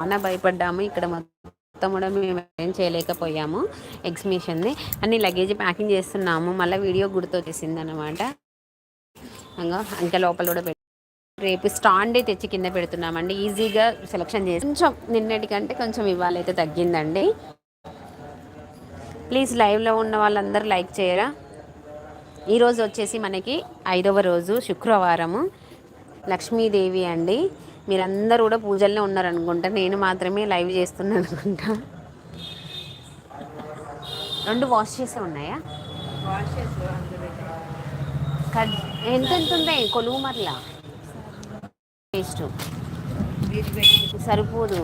చాలా భయపడ్డాము. ఇక్కడ మొత్తం కూడా మేము ఏం చేయలేకపోయాము ఎగ్జిబిషన్ని. అన్ని లగేజ్ ప్యాకింగ్ చేస్తున్నాము. మళ్ళీ వీడియో గుర్తొచ్చేసింది అనమాట ఇంకా లోపల కూడా పెట్టి రేపు స్టాండే తెచ్చి కింద పెడుతున్నామండి. ఈజీగా సెలెక్షన్ చేసి కొంచెం నిన్నటికంటే కొంచెం ఇవ్వాలైతే తగ్గిందండి. ప్లీజ్ లైవ్లో ఉన్న వాళ్ళందరూ లైక్ చేయరా? ఈరోజు వచ్చేసి మనకి ఐదవ రోజు శుక్రవారము. లక్ష్మీదేవి అండి. మీరందరూ కూడా పూజల్లో ఉన్నారనుకుంటా. నేను మాత్రమే లైవ్ చేస్తున్నాను అనుకుంటా రెండు వాష్ చేసే ఉన్నాయా? ఎంత ఎంత ఉన్నాయి కొలువు మరలా? టేస్ట్ సరిపోదు.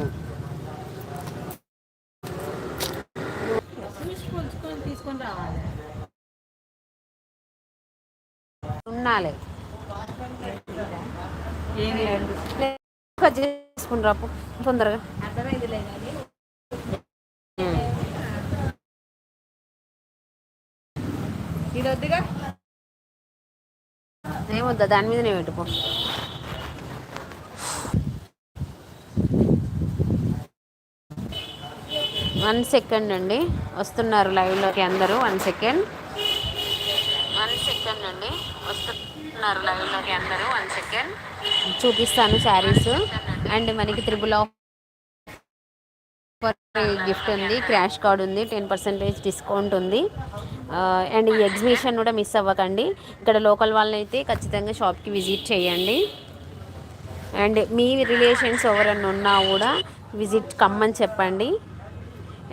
ఉండాలి కట్ చేసుకుని రాపు తొందరగా. ఏమొద్దా దాని మీదనే పెట్టుకో. వన్ సెకండ్ అండి. వస్తున్నారు లైవ్లోకి అందరూ వన్ సెకండ్. వన్ సెకండ్ అండి. వస్తున్నారు లైవ్లోకి అందరూ వన్ సెకండ్. చూపిస్తాను శారీస్. అండ్ మనకి త్రిబుల్ ఆఫ్ గిఫ్ట్ ఉంది క్రాష్ కార్డ్ ఉంది టెన్ పర్సెంటేజ్ డిస్కౌంట్ ఉంది. అండ్ ఈ ఎగ్జిబిషన్ కూడా మిస్ అవ్వకండి. ఇక్కడ లోకల్ వాళ్ళైతే ఖచ్చితంగా షాప్కి విజిట్ చేయండి. అండ్ మీ రిలేషన్స్ ఎవరన్నా ఉన్నా కూడా విజిట్ కమ్మని చెప్పండి.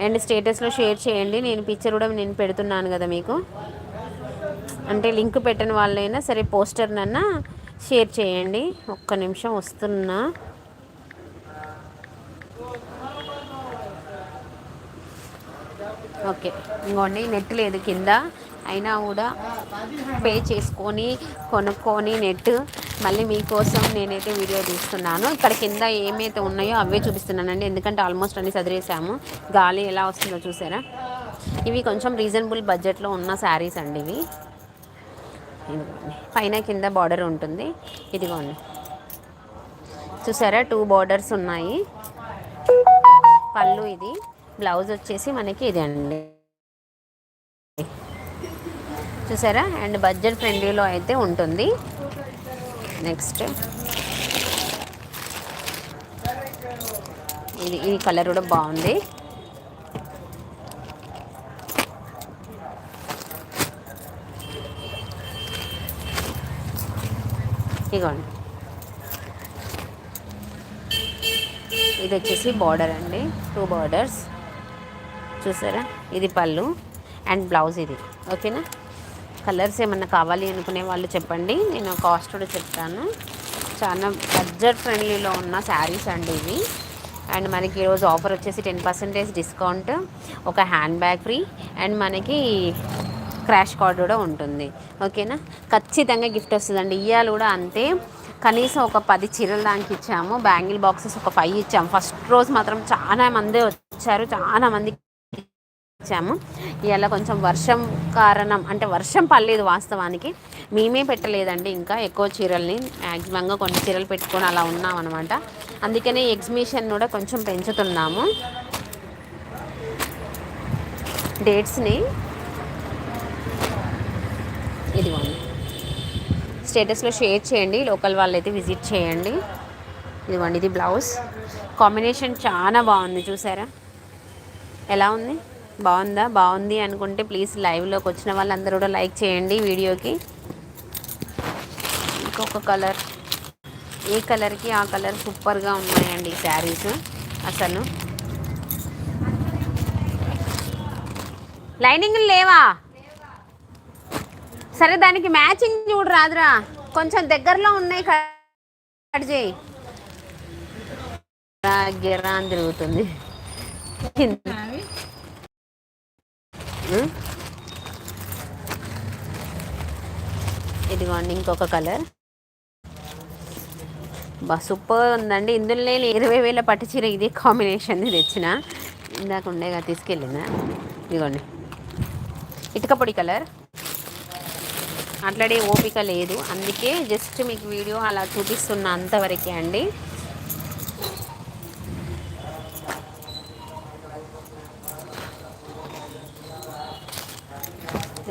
అండ్ స్టేటస్లో షేర్ చేయండి. నేను పిక్చర్ కూడా నేను పెడుతున్నాను కదా మీకు. అంటే లింక్ పెట్టని వాళ్ళైనా సరే పోస్టర్నన్నా షేర్ చేయండి. ఒక్క నిమిషం వస్తున్నా. ఓకే. ఇంకోండి నెట్ లేదు కింద. అయినా కూడా పే చేసుకొని కొనుక్కొని నెట్. మళ్ళీ మీకోసం నేనైతే వీడియో తీస్తున్నాను. ఇక్కడ కింద ఏమైతే ఉన్నాయో అవే చూపిస్తున్నానండి. ఎందుకంటే ఆల్మోస్ట్ అన్ని చదివేసాము గాలి ఎలా వస్తుందో చూసారా? ఇవి కొంచెం రీజనబుల్ బడ్జెట్లో ఉన్న శారీస్ అండి ఇవి. ఇదిగోండి. పైన కింద బార్డర్ ఉంటుంది. ఇదిగోండి. చూసారా? టూ బార్డర్స్ ఉన్నాయి. పళ్ళు ఇది. బ్లౌజ్ వచ్చేసి మనకి ఇది అండి. చూసారా? అండ్ బడ్జెట్ ఫ్రెండ్లీలో అయితే ఉంటుంది. నెక్స్ట్. ఇది ఈ కలర్ కూడా బాగుంది. ఇగోండి ఇది వచ్చేసి బార్డర్ అండి. టూ బార్డర్స్ చూసారా? ఇది పళ్ళు అండ్ బ్లౌజ్ ఇది. ఓకేనా కలర్స్ ఏమన్నా కావాలి అనుకునే వాళ్ళు చెప్పండి. నేను కాస్ట్ కూడా చెప్తాను. చాలా బడ్జెట్ ఫ్రెండ్లీలో ఉన్న శారీస్ అండి ఇవి. అండ్ మనకి ఈరోజు ఆఫర్ వచ్చేసి టెన్ పర్సెంటేజ్ డిస్కౌంట్ ఒక హ్యాండ్ బ్యాగ్ ఫ్రీ అండ్ మనకి క్రాష్ కార్డ్ కూడా ఉంటుంది. ఓకేనా? ఖచ్చితంగా గిఫ్ట్ వస్తుందండి. ఇవాళ కూడా అంతే. కనీసం ఒక పది చీరలు దానికి ఇచ్చాము. బ్యాంగిల్ బాక్సెస్ ఒక ఫైవ్ ఇచ్చాము. ఫస్ట్ రోజు మాత్రం చాలా మంది వచ్చారు. చాలా మంది ఇచ్చాము. ఇవాళ కొంచెం వర్షం కారణం అంటే వర్షం పడలేదు వాస్తవానికి. మేమే పెట్టలేదండి ఇంకా ఎక్కువ చీరల్ని. మ్యాక్సిమంగా కొన్ని చీరలు పెట్టుకొని అలా ఉన్నాం అనమాట అందుకనే ఎగ్జిబిషన్ కూడా కొంచెం పెంచుతున్నాము. డేట్స్ని ఇదిగోండి. స్టేటస్లో షేర్ చేయండి లోకల్ వాళ్ళైతే విజిట్ చేయండి. ఇదిగోండి ఇది బ్లౌజ్. కాంబినేషన్ చాలా బాగుంది చూసారా? ఎలా ఉంది? బాగుందా? బాగుంది అనుకుంటే ప్లీజ్ లైవ్లోకి వచ్చిన వాళ్ళందరూ కూడా లైక్ చేయండి వీడియోకి. ఇంకొక కలర్. ఏ కలర్కి ఆ కలర్ సూపర్గా ఉన్నాయండి ఈ శారీస్ అసలు. లైనింగ్లు లేవా? సరే దానికి మ్యాచింగ్ చూడు రాదురా. కొంచెం దగ్గరలో ఉన్నాయి కట్ చేయి. గిర్రా అని తిరుగుతుంది? ఇదిగోండి ఇంకొక కలర్. బా సూపర్ ఉందండి. ఇందులో నేను ఇరవై వేల పట్టు చీర ఇదే కాంబినేషన్ తెచ్చిన. ఇందాక ఉండేగా తీసుకెళ్ళిందా? ఇదిగోండి. ఇటుక పొడి కలర్. మాట్లాడే ఓపిక లేదు. అందుకే జస్ట్ మీకు వీడియో అలా చూపిస్తున్న అంతవరకే అండి.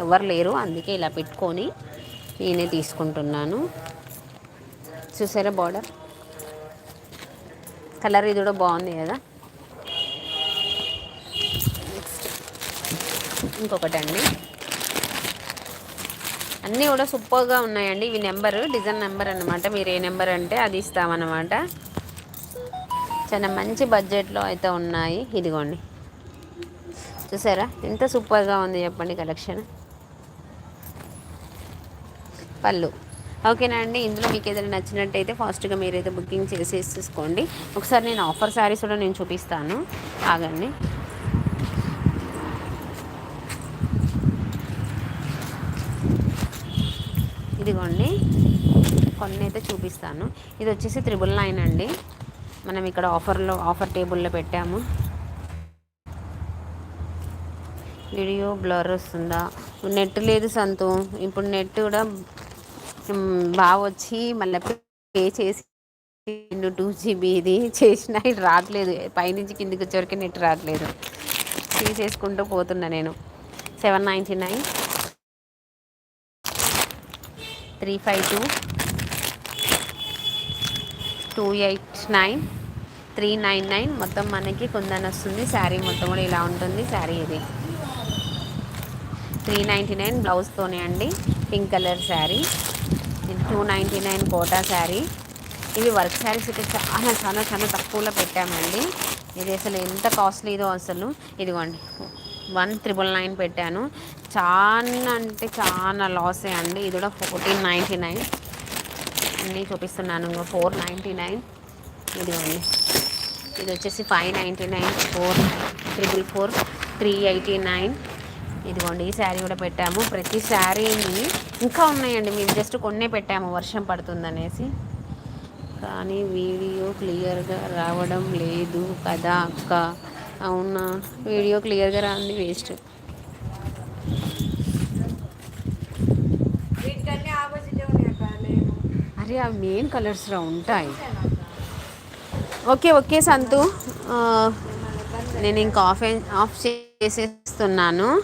ఎవరు లేరు అందుకే ఇలా పెట్టుకొని నేనే తీసుకుంటున్నాను. చూసారా బార్డర్ కలర్ ఇది కూడా బాగుంది కదా. ఇంకొకటండి. అన్నీ కూడా సూపర్గా ఉన్నాయండి. ఇవి నెంబరు డిజైన్ నెంబర్ అన్నమాట. మీరు ఏ నెంబర్ అంటే అది ఇస్తామన్నమాట. చాలా మంచి బడ్జెట్లో అయితే ఉన్నాయి. ఇదిగోండి. చూసారా? ఎంత సూపర్గా ఉంది చెప్పండి కలెక్షన్. పళ్ళు. ఓకేనా అండి? ఇందులో మీకు ఏదైనా నచ్చినట్టయితే ఫాస్ట్గా మీరైతే బుకింగ్ చేసేసి చూసుకోండి. ఒకసారి నేను ఆఫర్ శారీస్ కూడా నేను చూపిస్తాను. ఆగండి. ఇదిగోండి. కొన్ని అయితే చూపిస్తాను. ఇది వచ్చేసి త్రిబుల్ నైన్ అండి. మనం ఇక్కడ ఆఫర్లో ఆఫర్ టేబుల్లో పెట్టాము. వీడియో బ్లర్ వస్తుందా? నెట్ లేదు సంతు. ఇప్పుడు నెట్ కూడా బాగా వచ్చి మళ్ళీ పే చేసి టూ జీబీ ఇది చేసిన ఇది రావట్లేదు. పైనుంచి కిందికి వచ్చేవరకు నెట్ రావట్లేదు. తీసేసుకుంటూ పోతున్నా నేను. Seven ninety nine. Three five two two eight nine three nine nine మొత్తం మనకి కుందన్ వస్తుంది. శారీ మొత్తం కూడా ఇలా ఉంటుంది. శారీ ఇది త్రీ నైంటీ నైన్ బ్లౌజ్తోనే అండి. Pink colour sari. Two ninety nine Kota sari. ఇవి వర్క్ శారీస్ అయితే చాలా చాలా చాలా తక్కువలో పెట్టామండి. ఇది అసలు ఎంత కాస్ట్లీదో అసలు. ఇదిగోండి. వన్ త్రిబుల్ నైన్ పెట్టాను. చాలా అంటే చాలా లాసే అండి. ఇది కూడా ఫోర్టీన్ నైంటీ నైన్. అన్నీ చూపిస్తున్నాను ఇంకా ఫోర్ నైంటీ నైన్. ఇదిగోండి. ఇది వచ్చేసి five ninety nine. Four triple four three eighty nine. ఇదిగోండి ఈ శారీ కూడా పెట్టాము. ప్రతి శారీని ఇంకా ఉన్నాయండి. మేము జస్ట్ కొన్నే పెట్టాము. వర్షం పడుతుందనేసి. కానీ వీడియో క్లియర్గా రావడం లేదు కదా అక్క. అవునా? వీడియో క్లియర్గా రాంది వేస్ట్ అరే అవి మెయిన్ కలర్స్లో ఉంటాయి. Okay okay Santhu. ఆ, నేను ఇంకా ఆఫ్ ఆఫ్ చేసేస్తున్నాను.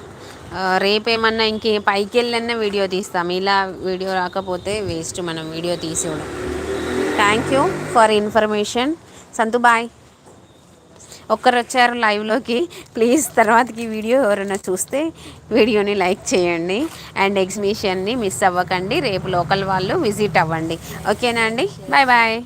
ఆ, రేపేమన్నా ఇంకే పైకి వెళ్ళన్నా వీడియో తీస్తాం. ఇలా వీడియో రాకపోతే వేస్ట్ మనం వీడియో తీసేయడం. Thank you for information Santhu boy ఒక్కరు వచ్చారు లైవ్లోకి. ప్లీజ్ తర్వాతకి వీడియో ఎవరైనా చూస్తే వీడియోని లైక్ చేయండి. అండ్ ఎగ్జిబిషన్ని మిస్ అవ్వకండి. రేపు లోకల్ వాళ్ళు విజిట్ అవ్వండి. ఓకేనా అండి? Bye bye.